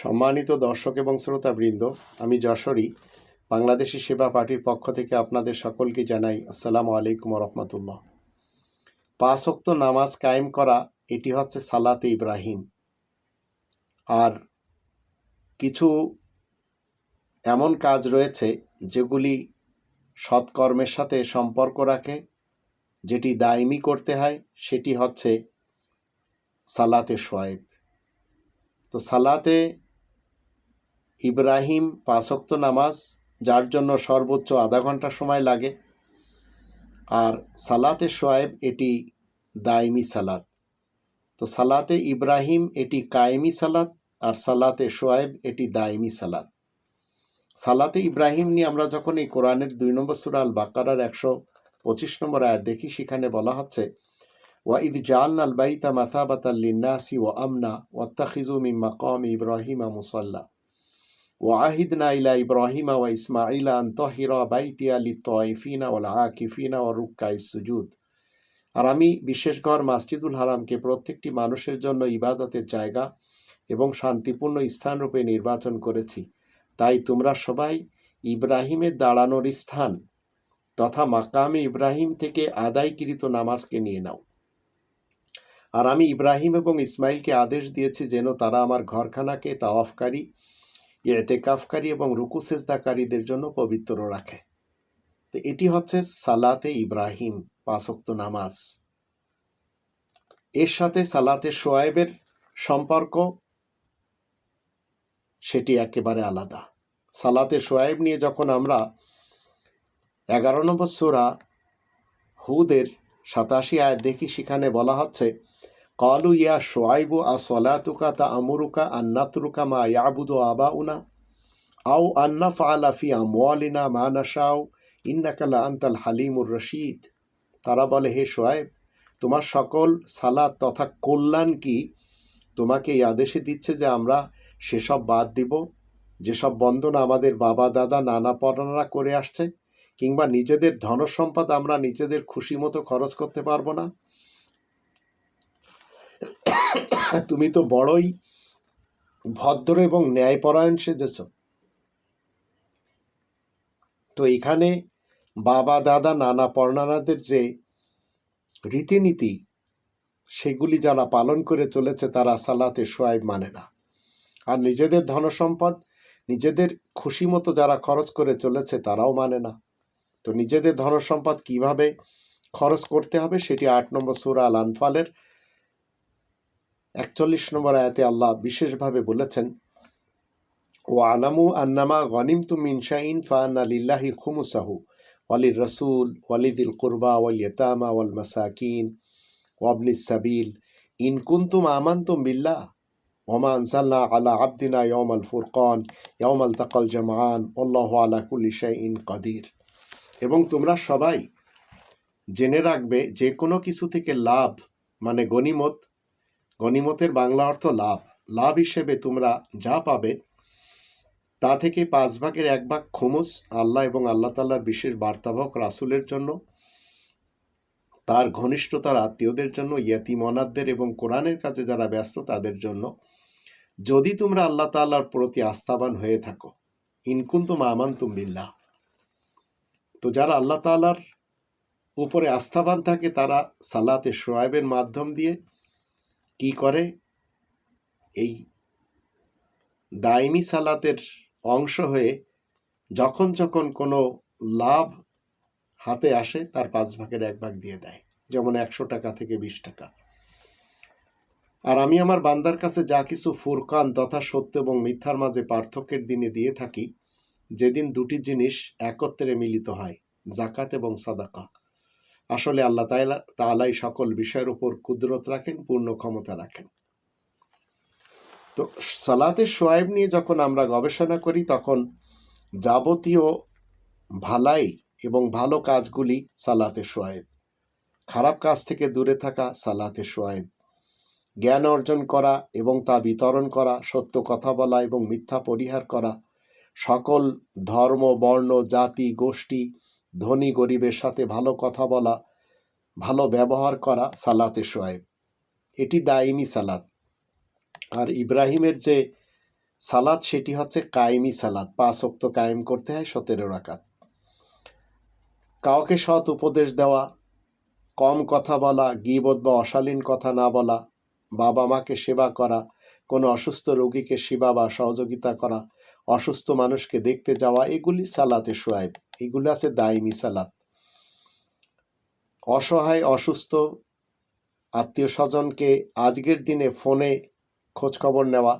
সম্মানিত দর্শক এবং শ্রোতাবৃন্দ, আমি যশোরী, বাংলাদেশি সেবা পার্টির পক্ষ থেকে আপনাদের সকলকে জানাই আসসালামু আলাইকুম রহমতুল্লাহ পাঁচক্ত নামাজ কায়েম করা, এটি হচ্ছে সালাতে ইব্রাহিম। আর কিছু এমন কাজ রয়েছে যেগুলি সৎকর্মের সাথে সম্পর্ক রাখে, যেটি দায়মি করতে হয়, সেটি হচ্ছে সালাতে সোয়েব তো সালাতে ইব্রাহিম পাঁচক্ত নামাজ, যার জন্য সর্বোচ্চ আধা ঘণ্টা সময় লাগে। আর সালাতে সোয়েব এটি দায়মি সালাত। তো সালাতে ইব্রাহিম, এটি কায়েমি সালাত, আর সালাতে সোয়েব এটি দায়মি সালাত। সালাতে ইব্রাহিম নিয়ে আমরা যখন এই কোরআনের দুই নম্বর সুরাল বাকারার একশো পঁচিশ নম্বর আয়াত দেখি, সেখানে বলা হচ্ছে ওয়াঈদ জালনা আল বাইতা মাথাবাতাল লিন্নাসি ও আমনা ওয়াত্তাখিজু মিন মাকাম ইব্রাহিমা মুসাল্লা। وعهدنا إلى ইব্রাহিমা ওয়া ইসমাইলা আন্তহিরা بيتي للطائفين والعاكفين والركع السجود. রুক্কা আর আমি বিশেষ ঘর মাসজিদুল হারামকে প্রত্যেকটি মানুষের জন্য ইবাদতের জায়গা এবং শান্তিপূর্ণ স্থানরূপে নির্বাচন করেছি। তাই তোমরা সবাই ইব্রাহিমের দাঁড়ানোর স্থান তথা মাকামে ইব্রাহিম থেকে আদায়কৃত নামাজকে নিয়ে নাও। আর আমি ইব্রাহিম এবং ইসমাইলকে আদেশ দিয়েছি যেন তারা আমার ঘরখানাকে তাওয়াফকারী এতেকাফকারী এবং রুকু সেজদাকারীদের জন্য পবিত্র রাখে। তো এটি হচ্ছে সালাতে ইব্রাহিম পাঁচক্ত নামাজ। এর সাথে সালাতে সোয়েবের সম্পর্ক, সেটি একেবারে আলাদা। সালাতে সোয়েব নিয়ে যখন আমরা এগারো নম্বর সোরা হুদের সাতাশি আয় দেখি, সেখানে বলা হচ্ছে কলু ইয়া সোয়াইবু আ সলাতুকা তা আমরুকা আন্নাতরুকা মা ইয়াবুদু আবা উনা আও আন্না ফালা ফি আমওয়ালিনা মা নাশাও ইন্নাকালা আন্তাল হালিমুর রশিদ তারা বলে, হে সোয়াইব তোমার সকল সালাত তথা কল্যাণ কি? তোমাকে এই আদেশে দিচ্ছে যে আমরা সেসব বাদ দিব। যেসব বন্ধন আমাদের বাবা, দাদা, নানা পড়ানা করে আসছে, কিংবা নিজেদের ধনসম্পদ আমরা নিজেদের খুশি মতো খরচ করতে পারব না। তুমি তো বড়ই ভদ্র এবং ন্যায়পরায়ণ সেজেছ। তো এখানে বাবা, দাদা, নানা পর্ণানাদের যে রীতিনীতি, সেগুলি যারা পালন করে চলেছে, তারা সালাতে সোয়াইব মানে না। আর নিজেদের ধনসম্পদ, নিজেদের খুশি মতো যারা খরচ করে চলেছে, তারাও মানে না। তো নিজেদের ধনসম্পদ কীভাবে খরচ করতে হবে, সেটি আট নম্বর সুরা আল আনফালের একচল্লিশ নম্বর আয়াতে আল্লাহ বিশেষভাবে বলেছেন ও আলামু আন্নামা গনিম তু মিনশাইন ফান আলিল্লাহি খুমুসাহু ওয়ালির রসুল ওয়ালিদিল কুরবা ওয়াল ইয়তামা ওয়াল মাসাকিন ওয়াবলিস সাবিল। ইন কুন্তুম আমান্তুম বিল্লাহ ওমা আনসাল্লাহ আলা আবদিনা ইয়মাল ফুরকন ইয়মাল তাকাল জামান আল্লাহ আলা কুল্লি ইন কাদির। এবং তোমরা সবাই জেনে রাখবে যে কোনো কিছু থেকে লাভ মানে গনিমত গনিমতের বাংলা অর্থ লাভ। লাভ হিসেবে তোমরা যা পাবে, তা থেকে পাঁচ ভাগের এক ভাগ খুমুস আল্লাহ এবং আল্লাহ তাল্লাহর বিশেষ বার্তাবক রাসুলের জন্য, তার ঘনিষ্ঠতার আত্মীয়দের জন্য ইয়াতিম অনাথদের এবং কোরআনের কাছে যারা ব্যস্ত তাদের জন্য। যদি তোমরা আল্লাহ তাল্লাহর প্রতি আস্থাবান হয়ে থাকো ইনকুন্তু মামান বিল্লাহ। তো যারা আল্লাহ তাল্লাহর উপরে আস্থাবান থাকে, তারা সালাতে সোয়াবের মাধ্যম দিয়ে কি করে? এই দায়মি সালাতের অংশ হয়ে যখন যখন কোনো লাভ হাতে আসে, তার পাঁচ ভাগের এক ভাগ দিয়ে দেয়। যেমন একশো টাকা থেকে বিশ টাকা। আর আমি আমার বান্দার কাছে যা কিছু ফুরকান তথা সত্য এবং মিথ্যার মাঝে পার্থক্যের দিনে দিয়ে থাকি, যেদিন দুটি জিনিস একত্রে মিলিত হয় জাকাত এবং সাদাকা। আসলে আল্লাহ তালাই সকল বিষয়ের উপর কুদরত রাখেন, পূর্ণ ক্ষমতা রাখেন। তো সালাতে সোয়াইব নিয়ে যখন আমরা গবেষণা করি, তখন যাবতীয় ভালাই এবং ভালো কাজগুলি সালাতে সোয়াইব। খারাপ কাজ থেকে দূরে থাকা সালাতে সোয়াইব। জ্ঞান অর্জন করা এবং তা বিতরণ করা, সত্য কথা বলা এবং মিথ্যা পরিহার করা, সকল ধর্ম, বর্ণ, জাতি, গোষ্ঠী ধনী গরিবের সাথে ভালো কথা বলা, ভালো ব্যবহার করা সালাতে সোয়েব এটি দাইমি সালাত। আর ইব্রাহিমের যে সালাদ সেটি হচ্ছে কায়েমি সালাদ পাঁচ অক্ত কায়েম করতে হয় সতেরো রাকাত। কাউকে সৎ উপদেশ দেওয়া, কম কথা বলা গিবোধ বা অশালীন কথা না বলা, বাবা মাকে সেবা করা, কোনো অসুস্থ রোগীকে সেবা বা সহযোগিতা করা, অসুস্থ মানুষকে দেখতে যাওয়া, এগুলি সালাতে সোয়াইব। এগুলি আছে দাইমি সালাত অসহায়, অসুস্থ, আত্মীয় স্বজনকে আজকের দিনে ফোনে খোঁজখবর নেওয়া,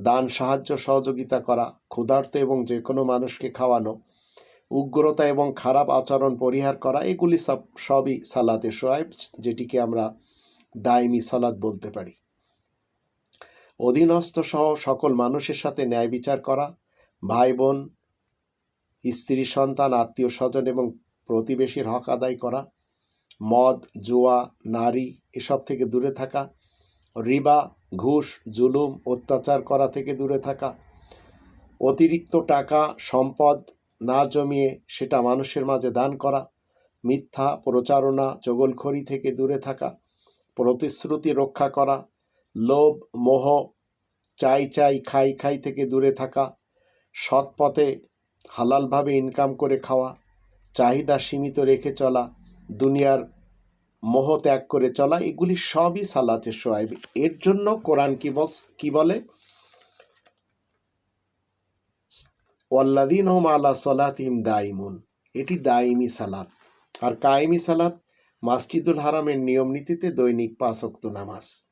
দান, সাহায্য, সহযোগিতা করা, ক্ষুধার্ত এবং যে কোনো মানুষকে খাওয়ানো, উগ্রতা এবং খারাপ আচরণ পরিহার করা, এগুলি সব, সবই সালাতে সোয়াইব, যেটিকে আমরা দায়মি সালাদ বলতে পারি। অধীনস্থ সহ সকল মানুষের সাথে ন্যায় বিচার করা ভাই বোন স্ত্রী, সন্তান, আত্মীয় স্বজন এবং প্রতিবেশীর হক আদায় করা, মদ, জুয়া, নারী এসব থেকে দূরে থাকা, রিবা, ঘুষ, জুলুম, অত্যাচার করা থেকে দূরে থাকা, অতিরিক্ত টাকা, সম্পদ না জমিয়ে সেটা মানুষের মাঝে দান করা, মিথ্যা প্রচারণা, চগলখড়ি থেকে দূরে থাকা, প্রতিশ্রুতি রক্ষা করা, লোভ, মোহ, চাই চাই, খাই খাই থেকে দূরে থাকা সৎ পথে হালালভাবে ইনকাম করে খাওয়া, চাহিদা সীমিত রেখে চলা, দুনিয়ার মোহ ত্যাগ করে চলা, এগুলি সবই সালাতে সোয়াইব। এর জন্য কোরআন কি বল কি বলে? ওয়াল্লাদিন হোম আলা সলাতিম দাইমুন এটি দাইমি সালাত। আর কায়েমি সালাত মাসজিদুল হারামের নিয়ম নীতিতে দৈনিক পাঁচ ওয়াক্ত নামাজ।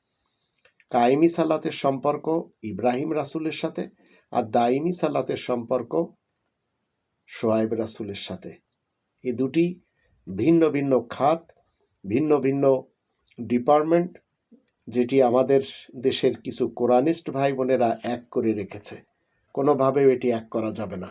কায়েমি সালাতের সম্পর্ক ইব্রাহিম রাসুলের সাথে আর দাইমি সালাতের সম্পর্ক সোয়াইব রাসুলের সাথে। এ দুটি ভিন্ন ভিন্ন খাত, ভিন্ন ভিন্ন ডিপার্টমেন্ট, যেটি আমাদের দেশের কিছু কোরআনিস্ট ভাই বোনেরা এক করে রেখেছে। কোনোভাবেও এটি এক করা যাবে না।